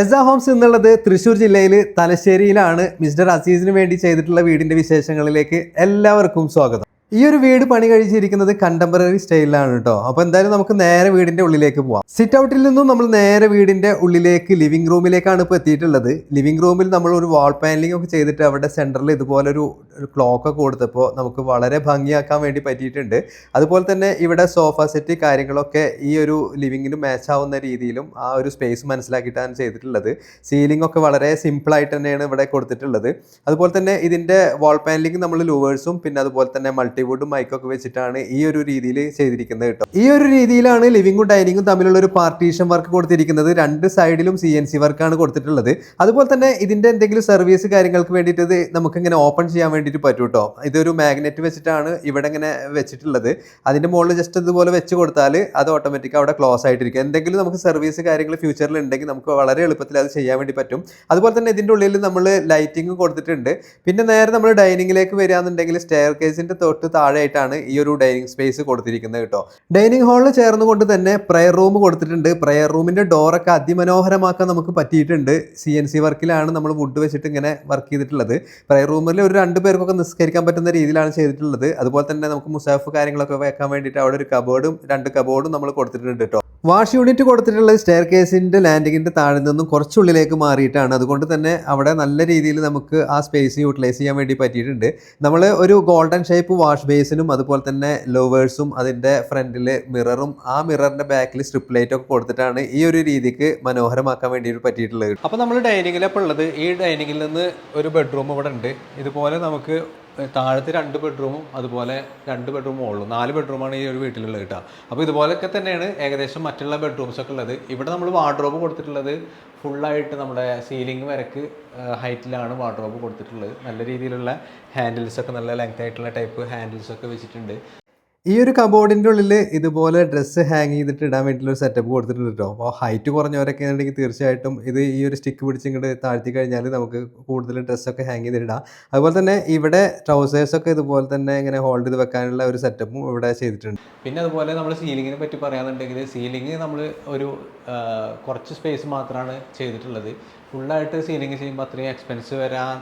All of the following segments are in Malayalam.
എസ ഹോംസ് എന്നുള്ളത് തൃശ്ശൂർ ജില്ലയിൽ തലശ്ശേരിയിലാണ് മിസ്റ്റർ അസീസിന് വേണ്ടി ചെയ്തിട്ടുള്ള വീടിന്റെ വിശേഷങ്ങളിലേക്ക് എല്ലാവർക്കും സ്വാഗതം. ഈ ഒരു വീട് പണി കഴിച്ചിരിക്കുന്നത് കണ്ടംപററി സ്റ്റൈലിലാണ് കേട്ടോ അപ്പോൾ എന്തായാലും നമുക്ക് നേരെ വീടിന്റെ ഉള്ളിലേക്ക് പോവാം. സിറ്റ് ഔട്ടിൽ നിന്നും നമ്മൾ നേരെ വീടിന്റെ ഉള്ളിലേക്ക് ലിവിംഗ് റൂമിലേക്കാണ് ഇപ്പോൾ എത്തിയിട്ടുള്ളത്. ലിവിംഗ് റൂമിൽ നമ്മൾ ഒരു വാൾ പാനലിംഗ് ഒക്കെ ചെയ്തിട്ട് അവിടെ സെന്ററിൽ ഇതുപോലെ ഒരു ക്ലോക്ക് ഒക്കെ കൊടുത്തപ്പോൾ നമുക്ക് വളരെ ഭംഗിയാക്കാൻ വേണ്ടി പറ്റിയിട്ടുണ്ട്. അതുപോലെ തന്നെ ഇവിടെ സോഫ സെറ്റ് കാര്യങ്ങളൊക്കെ ഈ ഒരു ലിവിങ്ങിന് മാച്ച് ആവുന്ന രീതിയിലും ആ ഒരു സ്പേസ് മനസ്സിലാക്കിയിട്ടാണ് ചെയ്തിട്ടുള്ളത്. സീലിംഗ് ഒക്കെ വളരെ സിമ്പിൾ ആയിട്ട് തന്നെയാണ് ഇവിടെ കൊടുത്തിട്ടുള്ളത്. അതുപോലെ തന്നെ ഇതിന്റെ വാൾ പാനലിംഗ് നമ്മൾ ലൂവേഴ്സും പിന്നെ അതുപോലെ തന്നെ മൾട്ടിവുഡും മൈക്കൊക്കെ വെച്ചിട്ടാണ് ഈ ഒരു രീതിയിൽ ചെയ്തിരിക്കുന്നത് കേട്ടോ. ഈ ഒരു രീതിയിലാണ് ലിവിംഗും ഡൈനിങ്ങും തമ്മിലുള്ള ഒരു പാർട്ടീഷൻ വർക്ക് കൊടുത്തിരിക്കുന്നത്. രണ്ട് സൈഡിലും സി എൻ സി വർക്കാണ് കൊടുത്തിട്ടുള്ളത്. അതുപോലെ തന്നെ ഇതിന്റെ എന്തെങ്കിലും സർവീസ് കാര്യങ്ങൾക്ക് വേണ്ടിയിട്ട് നമുക്ക് ഇങ്ങനെ ഓപ്പൺ ചെയ്യാൻ വേണ്ടിയിട്ട് പറ്റും കേട്ടോ ഇതൊരു മാഗ്നറ്റ് വെച്ചിട്ടാണ് ഇവിടെ ഇങ്ങനെ വെച്ചിട്ടുള്ളത്. അതിന്റെ മുകളിൽ ജസ്റ്റ് ഇതുപോലെ വെച്ച് കൊടുത്താൽ അത് ഓട്ടോമാറ്റിക് അവിടെ ക്ലോസ് ആയിട്ടിരിക്കും. എന്തെങ്കിലും നമുക്ക് സർവീസ് കാര്യങ്ങൾ ഫ്യൂച്ചറിൽ ഉണ്ടെങ്കിൽ നമുക്ക് വളരെ എളുപ്പത്തിൽ അത് ചെയ്യാൻ വേണ്ടി പറ്റും. അതുപോലെ തന്നെ ഇതിന്റെ ഉള്ളിൽ നമ്മൾ ലൈറ്റിംഗ് കൊടുത്തിട്ടുണ്ട്. പിന്നെ നേരെ നമ്മൾ ഡൈനിങ്ങിലേക്ക് വരികയാണെന്നുണ്ടെങ്കിൽ സ്റ്റെയർ കേസിന്റെ തൊട്ട് താഴെയായിട്ടാണ് ഈ ഒരു ഡൈനിങ് സ്പേസ് കൊടുത്തിരിക്കുന്നത് കേട്ടോ. ഡൈനിങ് ഹാളിൽ ചേർന്നുകൊണ്ട് തന്നെ പ്രയർ റൂം കൊടുത്തിട്ടുണ്ട്. പ്രയർ റൂമിന്റെ ഡോറൊക്കെ അതിമനോഹരമാക്കാൻ നമുക്ക് പറ്റിയിട്ടുണ്ട്. സി എൻ സി വർക്കിലാണ് നമ്മൾ വുഡ് വെച്ചിട്ട് ഇങ്ങനെ വർക്ക് ചെയ്തിട്ടുള്ളത്. പ്രയർ റൂമിൽ ഒരു രണ്ട് പേർക്കൊക്കെ നിസ്കരിക്കാൻ പറ്റുന്ന രീതിയിലാണ് ചെയ്തിട്ടുള്ളത്. അതുപോലെ തന്നെ നമുക്ക് മുസാഫ് കാര്യങ്ങളൊക്കെ വെക്കാൻ വേണ്ടിയിട്ട് അവിടെ ഒരു കബോർഡും രണ്ട് കബോർഡും നമ്മൾ കൊടുത്തിട്ടുണ്ട് കേട്ടോ. വാഷ് യൂണിറ്റ് കൊടുത്തിട്ടുള്ള സ്റ്റെയർ കേസിന്റെ ലാൻഡിങ്ങിന്റെ താഴെ നിന്നും കുറച്ചുള്ളിലേക്ക് മാറിയിട്ടാണ്. അതുകൊണ്ട് തന്നെ അവിടെ നല്ല രീതിയിൽ നമുക്ക് ആ സ്പേസ് യൂട്ടിലൈസ് ചെയ്യാൻ വേണ്ടി പറ്റിയിട്ടുണ്ട്. നമ്മൾ ഒരു ഗോൾഡൻ ഷേപ്പ് വാഷ് ബേസിനും അതുപോലെ തന്നെ ലോവേഴ്സും അതിന്റെ ഫ്രണ്ടിൽ മിററും ആ മിററിന്റെ ബാക്കിൽ സ്ട്രിപ്പ് ലൈറ്റ് ഒക്കെ കൊടുത്തിട്ടാണ് ഈ ഒരു രീതിക്ക് മനോഹരമാക്കാൻ വേണ്ടിയിട്ട് പറ്റിയിട്ടുള്ളത്. അപ്പോൾ നമ്മൾ ഡൈനിങ്ങിലപ്പോൾ ഉള്ളത് ഈ ഡൈനിങ്ങിൽ നിന്ന് ഒരു ബെഡ്റൂം ഇവിടെ ഉണ്ട്. ഇതുപോലെ നമുക്ക് താഴത്തെ രണ്ട് ബെഡ്റൂമും അതുപോലെ രണ്ട് ബെഡ്റൂം ഉള്ളൂ. നാല് ബെഡ്റൂമാണ് ഈ ഒരു വീട്ടിലുള്ളത് കേട്ടോ. അപ്പോൾ ഇതുപോലെയൊക്കെ തന്നെയാണ് ഏകദേശം മറ്റുള്ള ബെഡ്റൂംസ് ഒക്കെ ഉള്ളത്. ഇവിടെ നമ്മൾ വാർഡ്രോബ് കൊടുത്തിട്ടുള്ളത് ഫുള്ളായിട്ട് നമ്മുടെ സീലിംഗ് വരക്ക് ഹൈറ്റിലാണ് വാർഡ്രോബ് കൊടുത്തിട്ടുള്ളത്. നല്ല രീതിയിലുള്ള ഹാൻഡിൽസ് ഒക്കെ നല്ല ലെങ്ത് ആയിട്ടുള്ള ടൈപ്പ് ഹാൻഡിൽസ് ഒക്കെ വെച്ചിട്ടുണ്ട്. ഈ ഒരു കബോർഡിന്റെ ഉള്ളിൽ ഇതുപോലെ ഡ്രസ്സ് ഹാങ് ചെയ്തിട്ട് ഇടാൻ വേണ്ടിയിട്ടുള്ള ഒരു സെറ്റപ്പ് കൊടുത്തിട്ടുണ്ട് കേട്ടോ അപ്പോൾ ഹൈറ്റ് കുറഞ്ഞവരൊക്കെ ഉണ്ടെങ്കിൽ തീർച്ചയായിട്ടും ഇത് ഈ ഒരു സ്റ്റിക്ക് പിടിച്ച് ഇങ്ങോട്ട് താഴ്ത്തി കഴിഞ്ഞാൽ നമുക്ക് കൂടുതൽ ഡ്രസ്സൊക്കെ ഹാങ് ചെയ്തിടാം അതുപോലെ തന്നെ ഇവിടെ ട്രൗസേഴ്സൊക്കെ ഇതുപോലെ തന്നെ ഇങ്ങനെ ഹോൾഡ് ചെയ്ത് വെക്കാനുള്ള ഒരു സെറ്റപ്പും ഇവിടെ ചെയ്തിട്ടുണ്ട്. പിന്നെ അതുപോലെ നമ്മൾ സീലിങ്ങിനെ പറ്റി പറയുകയാണെന്നുണ്ടെങ്കിൽ സീലിംഗ് നമ്മൾ ഒരു കുറച്ച് സ്പേസ് മാത്രമാണ് ചെയ്തിട്ടുള്ളത്. ഫുള്ളായിട്ട് സീലിംഗ് ചെയ്യുമ്പോൾ അത്രയും എക്സ്പെൻസ് വരാൻ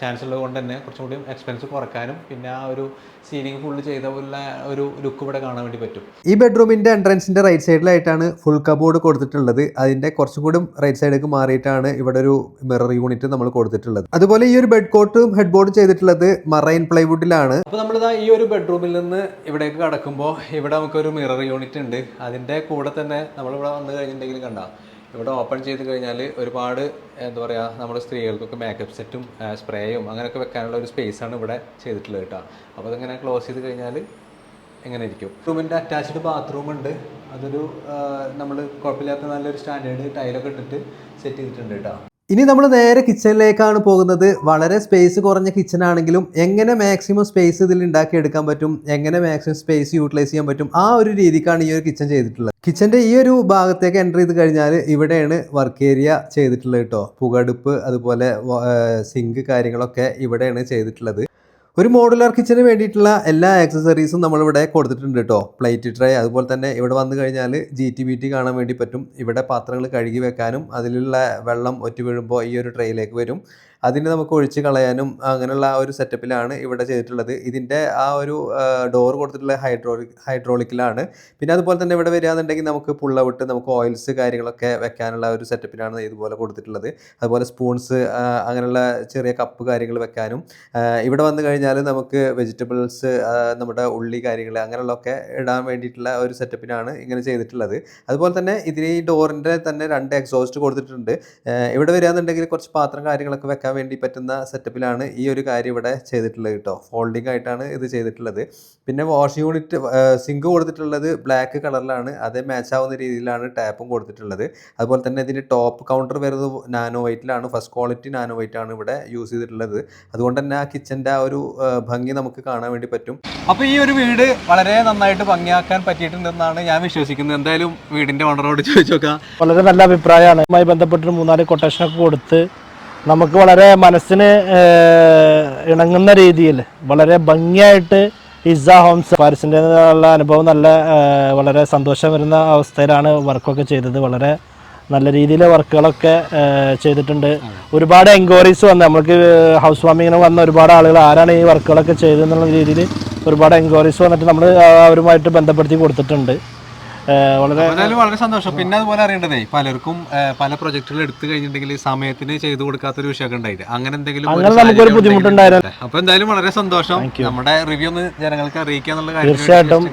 ചാൻസ് ഉള്ളത് കൊണ്ട് തന്നെ കുറച്ചും കൂടി എക്സ്പെൻസ് കുറക്കാനും പിന്നെ ആ ഒരു സീലിംഗ് ഫുള്ള് ചെയ്ത പോലെ ഒരു ലുക്ക് ഇവിടെ കാണാൻ വേണ്ടി പറ്റും. ഈ ബെഡ്റൂമിന്റെ എൻട്രൻസിന്റെ റൈറ്റ് സൈഡിലായിട്ടാണ് ഫുൾ കബോർഡ് കൊടുത്തിട്ടുള്ളത്. അതിന്റെ കുറച്ചും കൂടി റൈറ്റ് സൈഡിലേക്ക് മാറിയിട്ടാണ് ഇവിടെ ഒരു മിറർ യൂണിറ്റ് നമ്മൾ കൊടുത്തിട്ടുള്ളത്. അതുപോലെ ഈ ഒരു ബെഡ് കോട്ടും ഹെഡ് ബോർഡും ചെയ്തിട്ടുള്ളത് മറൈൻ പ്ലൈവുഡിലാണ് അപ്പോൾ നമ്മളിതാ ഈ ഒരു ബെഡ്റൂമിൽ നിന്ന് ഇവിടേക്ക് കടക്കുമ്പോൾ ഇവിടെ നമുക്കൊരു മിറർ യൂണിറ്റ് ഉണ്ട്. അതിന്റെ കൂടെ തന്നെ നമ്മളിവിടെ വന്നു കഴിഞ്ഞിട്ടുണ്ടെങ്കിൽ കണ്ട. ഇവിടെ ഓപ്പൺ ചെയ്ത് കഴിഞ്ഞാൽ ഒരുപാട് എന്താ പറയുക നമ്മുടെ സ്ത്രീകൾക്കൊക്കെ മേക്കപ്പ് സെറ്റും സ്പ്രേയും അങ്ങനെയൊക്കെ വെക്കാനുള്ള ഒരു സ്പേസ് ആണ് ഇവിടെ ചെയ്തിട്ടുള്ളത് കേട്ടോ. അപ്പോൾ അതിങ്ങനെ ക്ലോസ് ചെയ്ത് കഴിഞ്ഞാൽ എങ്ങനെ ഇരിക്കും. റൂമിന്റെ അറ്റാച്ച്ഡ് ബാത്റൂം ഉണ്ട്. അതൊരു നമ്മൾ കുഴപ്പമില്ലാത്ത നല്ലൊരു സ്റ്റാൻഡേർഡ് ടൈലൊക്കെ ഇട്ടിട്ട് സെറ്റ് ചെയ്തിട്ടുണ്ട് കേട്ടോ. ഇനി നമ്മൾ നേരെ കിച്ചണിലേക്കാണ് പോകുന്നത്. വളരെ സ്പേസ് കുറഞ്ഞ കിച്ചൺ ആണെങ്കിലും എങ്ങനെ മാക്സിമം സ്പേസ് ഇതിൽ ഉണ്ടാക്കിയെടുക്കാൻ പറ്റും? എങ്ങനെ മാക്സിമം സ്പേസ് യൂട്ടിലൈസ് ചെയ്യാൻ പറ്റും? ആ ഒരു രീതിക്കാണ് ഈ ഒരു കിച്ചൺ ചെയ്തിട്ടുള്ളത്. കിച്ചന്റെ ഈ ഒരു ഭാഗത്തേക്ക് എന്റർ ചെയ്ത് കഴിഞ്ഞാൽ ഇവിടെയാണ് വർക്ക് ഏരിയ ചെയ്തിട്ടുള്ളത് കേട്ടോ. പുകടുപ്പ് അതുപോലെ സിങ്ക് കാര്യങ്ങളൊക്കെ ഇവിടെയാണ് ചെയ്തിട്ടുള്ളത്. ഒരു മോഡുലാർ കിച്ചന് വേണ്ടിയിട്ടുള്ള എല്ലാ ആക്സസറീസും നമ്മളിവിടെ കൊടുത്തിട്ടുണ്ട് കേട്ടോ പ്ലേറ്റ് ട്രേ അതുപോലെ തന്നെ ഇവിടെ വന്നു കഴിഞ്ഞാൽ ജി ടി ബി ടി കാണാൻ വേണ്ടി പറ്റും. ഇവിടെ പാത്രങ്ങൾ കഴുകി വെക്കാനും അതിലുള്ള വെള്ളം ഒറ്റ വീഴുമ്പോൾ ഈ ഒരു ട്രേയിലേക്ക് വരും. അതിന് നമുക്ക് ഒഴിച്ച് കളയാനും അങ്ങനെയുള്ള ഒരു സെറ്റപ്പിലാണ് ഇവിടെ ചെയ്തിട്ടുള്ളത്. ഇതിന്റെ ആ ഒരു ഡോർ കൊടുത്തിട്ടുള്ള ഹൈഡ്രോളിക് ഹൈഡ്രോളിക്കിലാണ് പിന്നെ അതുപോലെ തന്നെ ഇവിടെ വരികയാണെന്നുണ്ടെങ്കിൽ നമുക്ക് പുള്ളവിട്ട് നമുക്ക് ഓയിൽസ് കാര്യങ്ങളൊക്കെ വെക്കാനുള്ള ഒരു സെറ്റപ്പിലാണ് ഇതുപോലെ കൊടുത്തിട്ടുള്ളത്. അതുപോലെ സ്പൂൺസ് അങ്ങനെയുള്ള ചെറിയ കപ്പ് കാര്യങ്ങൾ വെക്കാനും ഇവിടെ വന്നു കഴിഞ്ഞാൽ നമുക്ക് വെജിറ്റബിൾസ് നമ്മുടെ ഉള്ളി കാര്യങ്ങൾ അങ്ങനെയുള്ളതൊക്കെ ഇടാൻ വേണ്ടിയിട്ടുള്ള ഒരു സെറ്റപ്പിനാണ് ഇങ്ങനെ ചെയ്തിട്ടുള്ളത്. അതുപോലെ തന്നെ ഇതിന് ഈ ഡോറിന്റെ തന്നെ രണ്ട് എക്സോസ്റ്റ് കൊടുത്തിട്ടുണ്ട്. ഇവിടെ വരികയാണെന്നുണ്ടെങ്കിൽ കുറച്ച് പാത്രം കാര്യങ്ങളൊക്കെ വെക്കാൻ വേണ്ടി പറ്റുന്ന സെറ്റപ്പിലാണ് ഈ ഒരു കാര്യം ഇവിടെ ചെയ്തിട്ടുള്ളത് കേട്ടോ. ഫോൾഡിംഗ് ആയിട്ടാണ് ഇത് ചെയ്തിട്ടുള്ളത്. പിന്നെ വാഷ് യൂണിറ്റ് സിങ്ക് കൊടുത്തിട്ടുള്ളത് ബ്ലാക്ക് കളറിലാണ് അതേ മാച്ച് ആവുന്ന രീതിയിലാണ് ടാപ്പും കൊടുത്തിട്ടുള്ളത്. അതുപോലെ തന്നെ ഇതിന്റെ ടോപ്പ് കൗണ്ടർ വരുന്നത് നാനോ വൈറ്റിലാണ് ഫസ്റ്റ് ക്വാളിറ്റി നാനോ വൈറ്റ് ആണ് ഇവിടെ യൂസ് ചെയ്തിട്ടുള്ളത്. അതുകൊണ്ട് തന്നെ ആ കിച്ചന്റെ ആ ഒരു ഭംഗി നമുക്ക് കാണാൻ വേണ്ടി പറ്റും. അപ്പോൾ ഈ ഒരു വീട് വളരെ നന്നായിട്ട് ഭംഗിയാക്കാൻ പറ്റിയിട്ടുണ്ടെന്നാണ് ഞാൻ വിശ്വസിക്കുന്നത്. എന്തായാലും വീടിന്റെ ഓണറോട് ചോദിച്ചു നോക്കാം. വളരെ നല്ല അഭിപ്രായമാണ്. ബന്ധപ്പെട്ട് മൂന്നാൽ കൊട്ടേഷനൊക്കെ കൊടുത്ത് നമുക്ക് വളരെ മനസ്സിന് ഇണങ്ങുന്ന രീതിയിൽ വളരെ ഭംഗിയായിട്ട് ഇസ ഹോംസ് പാരിസിന്റെ ഉള്ള അനുഭവം നല്ല വളരെ സന്തോഷം വരുന്ന അവസ്ഥയിലാണ് വർക്കൊക്കെ ചെയ്തത്. വളരെ നല്ല രീതിയിൽ വർക്കുകളൊക്കെ ചെയ്തിട്ടുണ്ട്. ഒരുപാട് എൻക്വയറീസ് വന്ന് നമ്മൾക്ക് ഹൗസ് വാമിങ്ങിന് വന്ന ഒരുപാട് ആളുകൾ ആരാണ് ഈ വർക്കുകളൊക്കെ ചെയ്തതെന്നുള്ള രീതിയിൽ ഒരുപാട് എൻക്വയറീസ് വന്നിട്ട് നമ്മൾ അവരുമായിട്ട് ബന്ധപ്പെടുത്തി കൊടുത്തിട്ടുണ്ട്. വളരെ വളരെ സന്തോഷം. പിന്നെ അതുപോലെ അറിയേണ്ടതേ പലർക്കും പല പ്രൊജക്ടുകൾ എടുത്തു കഴിഞ്ഞിട്ടുണ്ടെങ്കിൽ സമയത്തിന് ചെയ്തു കൊടുക്കാത്തൊരു വിഷയമൊക്കെ ഉണ്ടായിട്ട്. അങ്ങനെ എന്തെങ്കിലും നമുക്കൊരു ബുദ്ധിമുട്ടുണ്ടായിരുന്നു. അപ്പൊ എന്തായാലും വളരെ സന്തോഷം. നമ്മുടെ റിവ്യൂ ഒന്ന് ജനങ്ങൾക്ക് അറിയിക്കാന്നുള്ള കാര്യം തീർച്ചയായിട്ടും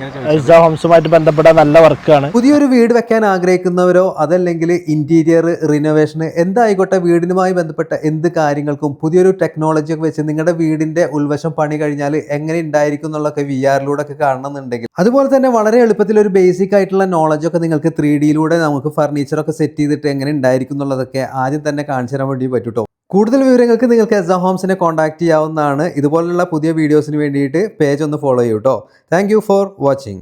ഹോംസുമായിട്ട് ബന്ധപ്പെട്ട നല്ല വർക്കാണ്. പുതിയൊരു വീട് വെക്കാൻ ആഗ്രഹിക്കുന്നവരോ അതല്ലെങ്കിൽ ഇന്റീരിയർ റിനോവേഷന് എന്തായിക്കോട്ടെ വീടിനുമായി ബന്ധപ്പെട്ട എന്ത് കാര്യങ്ങൾക്കും പുതിയൊരു ടെക്നോളജി ഒക്കെ വെച്ച് നിങ്ങളുടെ വീടിന്റെ ഉൾവശം പണി കഴിഞ്ഞാൽ എങ്ങനെ ഉണ്ടായിരിക്കും എന്നുള്ളൊക്കെ വി ആറിലൂടെ ഒക്കെ കാണണമെന്നുണ്ടെങ്കിൽ. അതുപോലെ തന്നെ വളരെ എളുപ്പത്തിൽ ഒരു ബേസിക് ആയിട്ടുള്ള നോളജ് ഒക്കെ നിങ്ങൾക്ക് ത്രീ ഡിയിലൂടെ നമുക്ക് ഫർണിച്ചറൊക്കെ സെറ്റ് ചെയ്തിട്ട് എങ്ങനെ ഉണ്ടായിരിക്കും എന്നുള്ളതൊക്കെ ആദ്യം തന്നെ കാണിച്ചു തരാൻ വേണ്ടി പറ്റൂട്ടോ കൂടുതൽ വിവരങ്ങൾക്ക് നിങ്ങൾക്ക് എസ് ഹോംസിനെ കോൺടാക്ട് ചെയ്യാവുന്നതാണ്. ഇതുപോലുള്ള പുതിയ വീഡിയോസിന് വേണ്ടിയിട്ട് പേജ് ഒന്ന് ഫോളോ ചെയ്യൂട്ടോ താങ്ക് ഫോർ വാച്ചിങ്